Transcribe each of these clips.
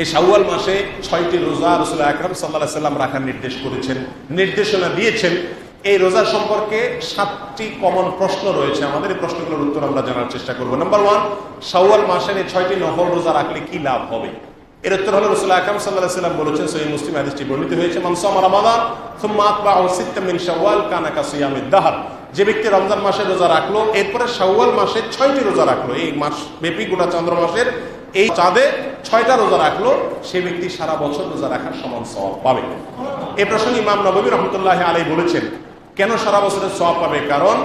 এই শাওয়াল মাসে ছয়টি রোজা রসুল আকরম সাল্লাহ সাল্লাম রাখার নির্দেশ করেছেন, নির্দেশনা দিয়েছেন। এই রোজা সম্পর্কে সাতটি কমন প্রশ্ন রয়েছে। আমাদের এই প্রশ্নগুলোর উত্তর আমরা জানার চেষ্টা করব। নাম্বার ওয়ান শাওয়াল মাসের এই ছয়টি নফল রোজা রাখলে কি লাভ হবে? এর উত্তর হলো রসুল আকরম সাল্লাহ সাল্লাম বলেছেন সহি মুসলিম হাদিসটি বর্ণিত হয়েছে মানসাম রমাদান, সুম্মা আতবাহু সিত্তাম মিন শাওয়াল কানা কা সিয়ামিদ যে ব্যক্তি রমজান মাসে রোজা রাখল, এরপরে শাওয়াল মাসে ছয়টি রোজা রাখল। এই মাস ব্যাপী গোটা চন্দ্র মাসের এই চাঁদে ছয়টা রোজা রাখল, সে ব্যক্তি সারা বছর রোজা রাখার সমান সওয়াব পাবে। এই প্রসঙ্গে ইমাম নবী রহমতুল্লাহ আলাই বলেছেন, কেন সারা বছরের সওয়াব পাবে? কারণ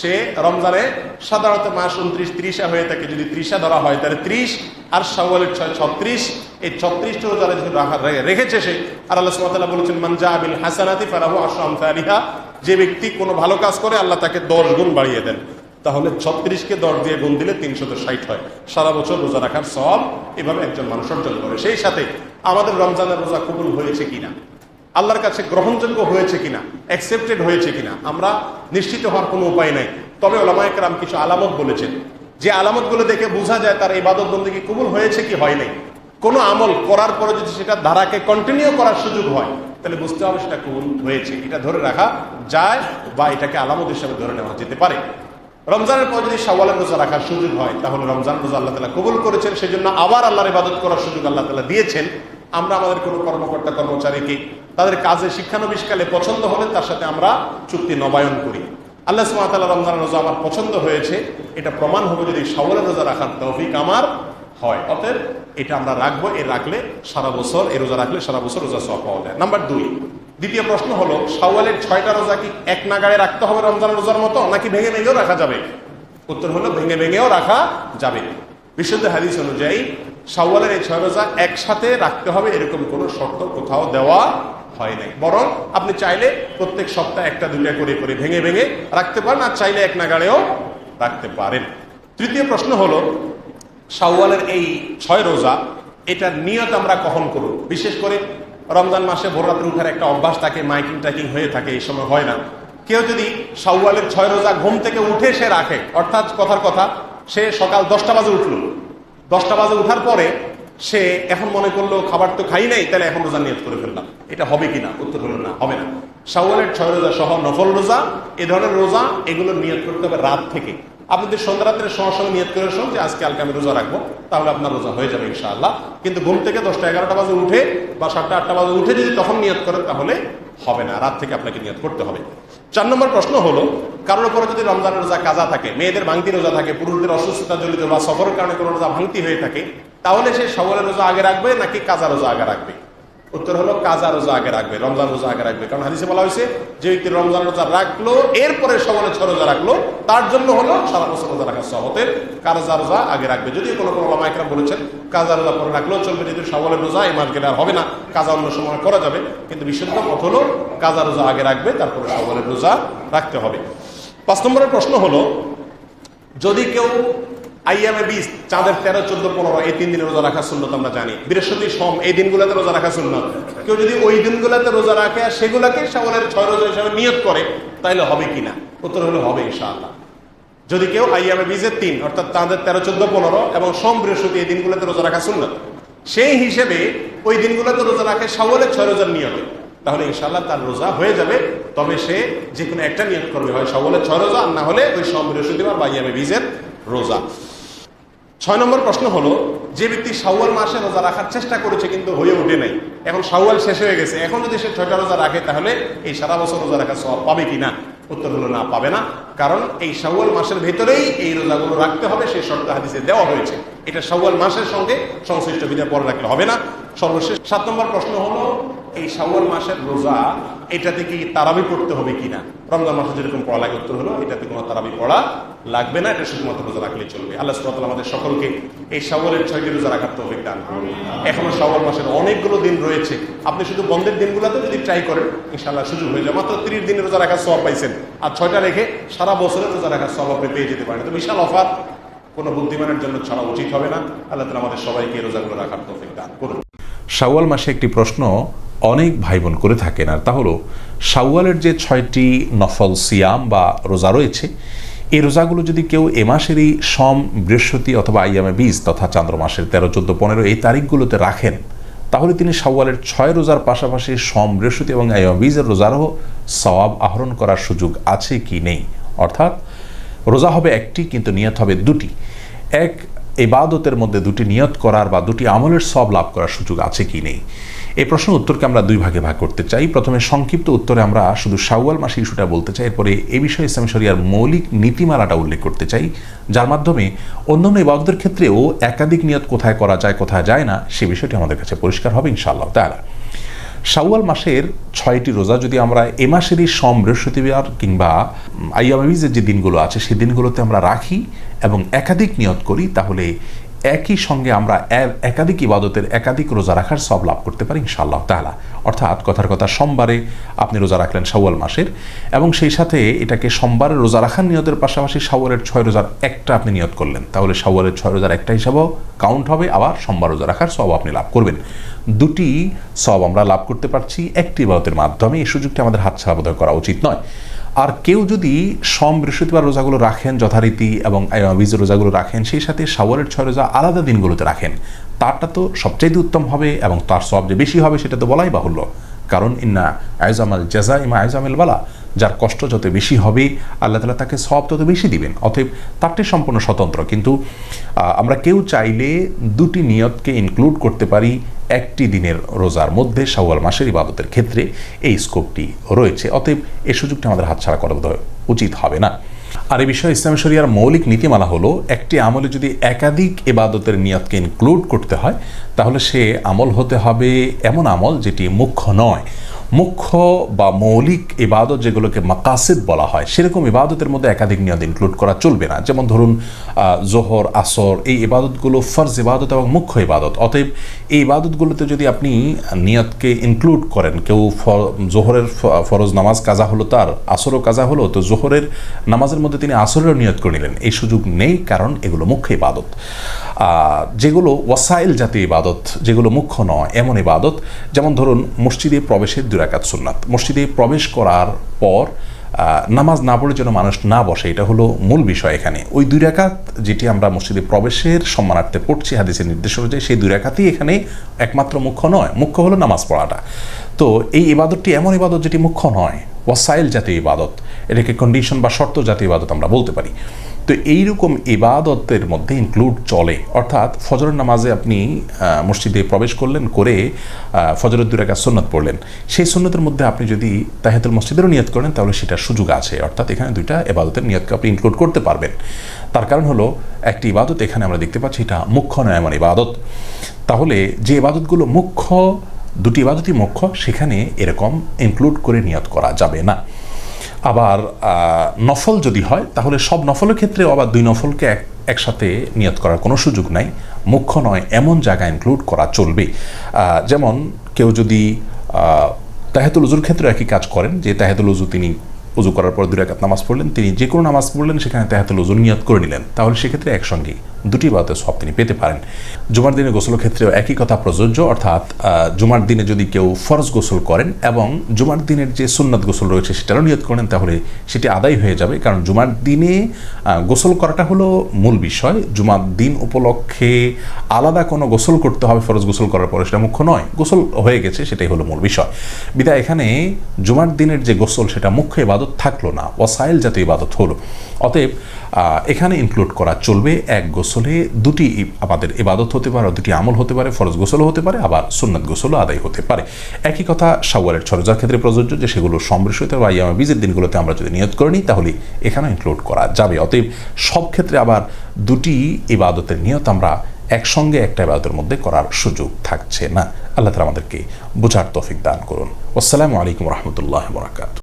সে রমজানে সাধারণত মাস উনত্রিশ ত্রিশা হয়ে থাকে, যদি ত্রিশা ধরা হয়, তাহলে ত্রিশ, আর শাওয়ালের ছয় ছত্রিশ। এই ছত্রিশটা রোজা যদি রেখেছে সে। আর আল্লাহ সুবহানাহু বলেছেন মানজা আবিল হাসানাতি ফালাহু আশরু আমসালিহা। যে ব্যক্তি কোনো ভালো কাজ করে, আল্লাহ তাকে দশ গুণ বাড়িয়ে দেন। তাহলে ছত্রিশকে দশ দিয়ে গুণ দিলে তিনশত ষাট হয়। সারা বছর রোজা রাখার সব এভাবে একজন মানুষ অর্জন করে। সেই সাথে আমাদের রমজানের রোজা কবুল হয়েছে কিনা? আল্লাহর কাছে গ্রহণযোগ্য হয়েছে কিনা? অ্যাকসেপ্টেড হয়েছে কিনা? আমরা নিশ্চিত হওয়ার কোনো উপায় নাই। তবে ওলামায়করাম কিছু আলামত বলেছেন। যে আলামতগুলো দেখে বোঝা যায় তার ইবাদত বন্দী কবুল হয়েছে কি হয় নাই। কোনো আমল করার পরে যদি সেটা ধারাকে কন্টিনিউ করার সুযোগ হয়, তাহলে বুঝতে হবে সেটা কবুল হয়েছে। এটা ধরে রাখা যায় বা এটাকে আলামত হিসাবে ধরে নেওয়া যেতে পারে। রমজানের পর যদি সওয়ালের রোজা রাখার সুযোগ হয়, তাহলে রমজান রোজা আল্লাহ তালা কবুল করেছেন। সেই জন্য আবার আল্লাহর ইবাদত করার সুযোগ আল্লাহ তালা দিয়েছেন। আমরা আমাদের কোনো কর্মকর্তা, কর্মচারীকে তাদের কাজে শিক্ষানবিষ্কালে পছন্দ হলে তার সাথে আমরা চুক্তি নবায়ন করি। আল্লাহ সুমাতাল্লাহ রমজান রোজা আমার পছন্দ হয়েছে। এটা প্রমাণ হবে যদি সওয়ালের রোজা রাখার তৌফিক আমার হয়। অতএব এটা আমরা রাখব, এ রাখলে সারা বছর এই রোজা রাখলে সারা বছর রোজা সব পাওয়া যায়। নাম্বার দুই দ্বিতীয় প্রশ্ন হলো, শাওয়ালের ছয়টা রোজা কি এক নাগাড়ে রাখতে হবে রমজান রোজার মতো, নাকি ভেঙে ভেঙেও রাখা যাবে? উত্তর হলো, ভেঙে ভেঙেও রাখা যাবে। বিশুদ্ধ হাদিস অনুযায়ী, শাওয়ালের এই ছয় রোজা একসাথে রাখতে হবে এরকম কোনো শর্ত কোথাও দেওয়া হয় নাই। বরং আপনি চাইলে প্রত্যেক সপ্তাহে একটা, দুইটা করে করে ভেঙে ভেঙে রাখতে পারেন, আর চাইলে এক নাগাড়েও রাখতে পারেন। তৃতীয় প্রশ্ন হলো, শাওয়ালের এই ছয় রোজা, এটার নিয়ত আমরা কখন করব? বিশেষ করে রমজান মাসে ভোর রাত্রে উঠার একটা অভ্যাস থাকে, মাইকিং টাইকিং হয়ে থাকে, এই সময় হয় না। কেউ যদি শাওয়ালের ছয় রোজা ঘুম থেকে উঠে সে রাখে, অর্থাৎ কথার কথা, সে সকাল দশটা বাজে উঠল। দশটা বাজে উঠার পরে সে এখন মনে করল, খাবার তো খাই নাই, তাহলে এখন রোজা নিয়ত করে ফেললাম। এটা হবে কিনা উত্তর হলো না, হবে না। শাওয়ালের ছয় রোজা সহ নফল রোজা, এ ধরনের রোজা এগুলো নিয়ত করতে হবে রাত থেকে। আপনি যদি সন্ধ্যা রাত্রে সঙ্গে সঙ্গে নিয়ত করে শোন যে আজকে কালকে আমি রোজা রাখব, তাহলে আপনার রোজা হয়ে যাবে ইনশাআল্লাহ। কিন্তু ঘুম থেকে দশটা এগারোটা বাজে উঠে বা সাতটা আটটা বাজে উঠে যদি তখন নিয়ত করেন, তাহলে হবে না। রাত থেকে আপনাকে নিয়ত করতে হবে। চার নম্বর প্রশ্ন হলো, কারোর উপরে যদি রমজানের রোজা কাজা থাকে, মেয়েদের ভাঙতি রোজা থাকে, পুরুষদের অসুস্থতা জড়িত বা সফরের কারণে কোনো রোজা ভাঙতি হয়ে থাকে, তাহলে সে সবলের রোজা আগে রাখবে নাকি কাজা রোজা আগে রাখবে? উত্তর হলো কাজা রোজা আগে রাখবে, রমজান রোজা আগে রাখবে। কারণ হাদিসে বলা হয়েছে, যে ব্যক্তি রমজান রোজা রাখল, এরপরে সবলে ছ রোজা রাখল, তার জন্য হলো সারা বছর রোজা রাখার সহতের কাজা রোজা আগে রাখবে। যদি কোনো কোনো লামাইকরা বলেছেন, কাজা রোজা পরে রাখলেও চলবে যদি সবলের রোজা, এই মাস গেলে আর হবে না, কাজা অন্য সময় করা যাবে। কিন্তু বিশুদ্ধ মত হলো কাজা রোজা আগে রাখবে, তারপরে সবলের রোজা রাখতে হবে। পাঁচ নম্বরের প্রশ্ন হলো, যদি কেউ আইয়ামে বিশ চাঁদের তেরো, চোদ্দ, পনেরো, এই তিন দিনে রোজা রাখা সুন্নত আমরা জানি। বৃহস্পতি সোম, এই দিনগুলোতে রোজা রাখা সুন্নত। কেউ যদি ওই দিনগুলোতে রোজা রাখে আর সেগুলোকে সামনের ছয় রোজা হিসাবে নিয়ত করে তাহলে হবে কিনা উত্তর হলে হবে ইনশাআল্লাহ। যদি কেউ আইয়ামে বীজের তিন, অর্থাৎ চাঁদের তেরো, চোদ্দ, পনেরো এবং সোম, বৃহস্পতি এই দিনগুলোতে রোজা রাখা সুন্নত, সেই হিসেবে ওই দিনগুলোতে রোজা রাখে সামনের ছয় রোজার নিয়তে। তাহলে ইনশাল্লাহ তার রোজা হয়ে যাবে, তবে সে যে কোনো একটা নিয়ত করবে, হয় সবলে ছয় রোজা, আর না হলে ওই সোম, বৃহস্পতিবার বা ইয়ামে বীজের রোজা। ছয় নম্বর প্রশ্ন হলো, যে ব্যক্তি শাওয়াল মাসে রোজা রাখার চেষ্টা করেছে কিন্তু হয়ে ওঠে নাই। এখন শাওয়াল শেষ হয়ে গেছে। এখন যদি সে ছয়টা রোজা রাখে, তাহলে এই সারা বছর রোজা রাখার সব পাবে কি না? উত্তর হলো না, পাবে না। কারণ এই শাওয়াল মাসের ভেতরেই এই রোজাগুলো রাখতে হবে, সেই শর্ত হাদিসে দেওয়া হয়েছে। এটা শাওয়াল মাসের সঙ্গে সংশ্লিষ্ট বিধায় পরে রাখলে হবে না। সর্বশেষ সাত নম্বর প্রশ্ন হলো এই শাওয়াল মাসের রোজা এটাতে কি তারাবি পড়তে হবে কিনা? রমজান মাসে যেরকম পড়া লাগে উত্তর হলো, এটাতে কোনো তারাবি পড়া লাগবে না, এটা শুধুমাত্র রোজা রাখলেই চলবে। আল্লাহ সুবাহ আমাদের সকলকে এই শাওয়ালের ছয়টি রোজা রাখার তো দান এখনও শাওয়াল মাসের অনেকগুলো দিন রয়েছে। আপনি শুধু বন্ধের দিনগুলোতে যদি ট্রাই করেন ইনশাল্লাহ সুযোগ হয়ে যায় মাত্র তিরিশ দিনের রোজা রাখার সব পাইছেন। আর ছয়টা রেখে সারা বছরের রোজা রাখার সব আপনি পেয়ে যেতে পারেন। তো বিশাল অফার, কোনো বুদ্ধিমানের জন্য ছাড়া উচিত হবে না। আল্লাহ তালা আমাদের সবাইকে রোজাগুলো রাখার তৌফিক দান করুন। শাওয়াল মাসে একটি প্রশ্ন অনেক ভাই বোন করে থাকেন, আর তা হলো, শাওয়ালের যে ছয়টি নফল সিয়াম বা রোজা রয়েছে, এই রোজাগুলো যদি কেউ এ মাসেরই সম, বৃহস্পতি অথবা আইয়ামে বীজ তথা চান্দ্র মাসের তেরো, চোদ্দ, পনেরো এই তারিখগুলোতে রাখেন, তাহলে তিনি সাওয়ালের ছয় রোজার পাশাপাশি সম, বৃহস্পতি এবং বীজের রোজারও সওয়াব আহরণ করার সুযোগ আছে কি নেই? অর্থাৎ, রোজা হবে একটি, কিন্তু নিয়ত হবে দুটি। এক ইবাদতের মধ্যে দুটি নিয়ত করার বা দুটি আমলের সব লাভ করার সুযোগ আছে কি নেই? এই প্রশ্নের উত্তরকে আমরা দুই ভাগে ভাগ করতে চাই। প্রথমে সংক্ষিপ্ত উত্তরে আমরা শুধু শাওয়াল মাসে ইস্যুটা বলতে চাই, এরপরে এ বিষয়ে ইসলাম শরিয়ার মৌলিক নীতিমালাটা উল্লেখ করতে চাই, যার মাধ্যমে অন্যান্য ইবাদতের ক্ষেত্রেও একাধিক নিয়ত কোথায় করা যায়, কোথায় যায় না, সে বিষয়টি আমাদের কাছে পরিষ্কার হবে ইনশাআল্লাহ তালা শাওয়াল মাসের ছয়টি রোজা যদি আমরা এ মাসেরই সম বৃহস্পতিবার কিংবা আইয়ামিজের যে দিনগুলো আছে সেই দিনগুলোতে আমরা রাখি এবং একাধিক নিয়ত করি, তাহলে একই সঙ্গে আমরা একাধিক ইবাদতের একাধিক রোজা রাখার সব লাভ করতে পারি ইনশাআল্লাহ তাআলা। অর্থাৎ কথার কথা, সোমবারে আপনি রোজা রাখলেন শাওয়াল মাসের এবং সেই সাথে এটাকে সোমবারে রোজা রাখার নিয়তের পাশাপাশি শাওয়ালের ছয় রোজার একটা আপনি নিয়ত করলেন। তাহলে শাওয়ালের ছয় রোজার একটা হিসাবেও কাউন্ট হবে, আবার সোমবার রোজা রাখার সব আপনি লাভ করবেন। দুটি সব আমরা লাভ করতে পারছি, একটি ইবাদতের মাধ্যমে। এই সুযোগটি আমাদের হাতছাড়া বোধহয় করা উচিত নয়। আর কেউ যদি সম বৃহস্পতিবার রোজাগুলো রাখেন, যথারীতি এবং বীজ রোজাগুলো রাখেন, সেই সাথে সাওয়ারের ছয় রোজা আলাদা দিনগুলোতে রাখেন। তারটা তো সবচাইতে উত্তম হবে এবং তার সব যে বেশি হবে সেটা তো বলাই বাহুল্য। কারণ ইন্না আয়জামাল জাজা ইমা আয়জামিল বালা। যার কষ্ট যত বেশি হবে, আল্লাহ তালা তাকে সব তত বেশি দিবেন। অতএব তারটি সম্পূর্ণ স্বতন্ত্র। কিন্তু আমরা কেউ চাইলে দুটি নিয়তকে ইনক্লুড করতে পারি একটি দিনের রোজার মধ্যে, শাওয়াল মাসের ইবাদতের ক্ষেত্রে এই স্কোপটি রয়েছে। অতএব এই সুযোগটা আমাদের হাতছাড়া করা উচিত হবে না। আর এই বিষয়ে ইসলাম শরিয়ার মৌলিক নীতিমালা হলো, একটি আমলে যদি একাধিক ইবাদতের নিয়তকে ইনক্লুড করতে হয়, তাহলে সে আমল হতে হবে এমন আমল যেটি মুখ্য নয়। মুখ্য বা মৌলিক ইবাদত যেগুলোকে মাকাসিদ বলা হয়, সেরকম ইবাদতের মধ্যে একাধিক নিয়ত ইনক্লুড করা চলবে না। যেমন ধরুন জোহর, আসর, এই ইবাদতগুলো ফরজ ইবাদত এবং মুখ্য ইবাদত। অতএব এই ইবাদতগুলোতে যদি আপনি নিয়তকে ইনক্লুড করেন, কেউ জোহরের ফরজ নামাজ কাজা হলো তার, আসরও কাজা হলো, তো জোহরের নামাজের মধ্যে তিনি আসরেরও নিয়ত করে নিলেন। এই সুযোগ নেই, কারণ এগুলো মুখ্য ইবাদত। যেগুলো ওয়াসাইল জাতীয় ইবাদত, যেগুলো মুখ্য নয়, এমন ইবাদত, যেমন ধরুন, মসজিদে প্রবেশের দুরাকাত সুন্নাত। মসজিদে প্রবেশ করার পর নামাজ না পড়ে যেন মানুষ না বসে, এটা হলো মূল বিষয় এখানে। ওই দুই রাকাত যেটি আমরা মসজিদে প্রবেশের সম্মানার্থে পড়ছি, হাদিসের নির্দেশ অনুযায়ী, সেই দুই রাকাতই এখানে একমাত্র মুখ্য নয়। মুখ্য হলো নামাজ পড়াটা। তো এই ইবাদতটি এমন ইবাদত যেটি মুখ্য নয়। ওয়াসাইল জাতীয় ইবাদত। এটাকে কন্ডিশন বা শর্ত জাতীয় ইবাদত আমরা বলতে পারি। তো এইরকম ইবাদতের মধ্যে ইনক্লুড চলে। অর্থাৎ ফজরের নামাজে আপনি মসজিদে প্রবেশ করলেন, করে ফজরের দুরাকা সুন্নত পড়লেন। সেই সুন্নতের মধ্যে আপনি যদি তাহেতুল মসজিদেরও নিয়ত করেন, তাহলে সেটার সুযোগ আছে। অর্থাৎ এখানে দুইটা ইবাদতের নিয়তকে আপনি ইনক্লুড করতে পারবেন। তার কারণ হলো, একটি ইবাদত এখানে আমরা দেখতে পাচ্ছি, এটা মুখ্য নয়, এমন ইবাদত। তাহলে যে ইবাদতগুলো মুখ্য, দুটি ইবাদতই মুখ্য, সেখানে এরকম ইনক্লুড করে নিয়ত করা যাবে না। আবার নফল যদি হয়, তাহলে সব নফলের ক্ষেত্রে আবার দুই নফলকে এক, একসাথে নিয়ত করার কোনো সুযোগ নাই। মুখ্য নয়, এমন জায়গা ইনক্লুড করা চলবে। যেমন কেউ যদি তাহেতুল উজুর ক্ষেত্রে একই কাজ করেন, যে তাহেতুল উজু তিনি উজু করার পর দুই রাকাত নামাজ পড়লেন। তিনি যে কোনো নামাজ পড়লেন, সেখানে তাহাতুল উজু নিয়ত করে নিলেন। তাহলে সেক্ষেত্রে একসঙ্গে দুটি বাতে সব তিনি পেতে পারেন। জুমার দিনে গোসলের ক্ষেত্রেও একই কথা প্রযোজ্য, অর্থাৎ জুমার দিনে যদি কেউ ফরজ গোসল করেন এবং জুমার দিনের যে সুন্নাত গোসল রয়েছে সেটারও নিয়ত করেন, তাহলে সেটি আদায় হয়ে যাবে। কারণ জুমার দিনে গোসল করাটা হলো মূল বিষয়। জুমার দিন উপলক্ষে আলাদা কোনো গোসল করতে হবে, ফরজ গোসল করার পরে সেটা মুখ্য নয়। গোসল হয়ে গেছে, সেটাই হলো মূল বিষয়। বিদায় এখানে জুমার দিনের যে গোসল, সেটা মুখ্য ইবাদত থাকল না, ওয়াসাইল জাতীয় ইবাদত হলো। অতএব এখানে ইনক্লুড করা চলবে এক গোসলে দুটি আমাদের ইবাদত হতে পারে, দুটি আমল হতে পারে, ফরজ গোসলও হতে পারে, আবার সুন্নাত গোসলও আদায় হতে পারে। একই কথা সাওয়ালের ছরজার ক্ষেত্রে প্রযোজ্য যে, সেগুলো সম্বৃষিত বা ইয়ামা বীজের দিনগুলোতে আমরা যদি নিয়ত করে নিই, তাহলে এখানে ইনক্লুড করা যাবে। অতএব, সব ক্ষেত্রে আবার দুটি ইবাদতের নিয়ত আমরা একসঙ্গে একটা ইবাদতের মধ্যে করার সুযোগ থাকছে না। আল্লাহ তালা আমাদেরকে বোঝার তৌফিক দান করুন। আসসালামু আলাইকুম রহমতুল্লাহ বরাকাত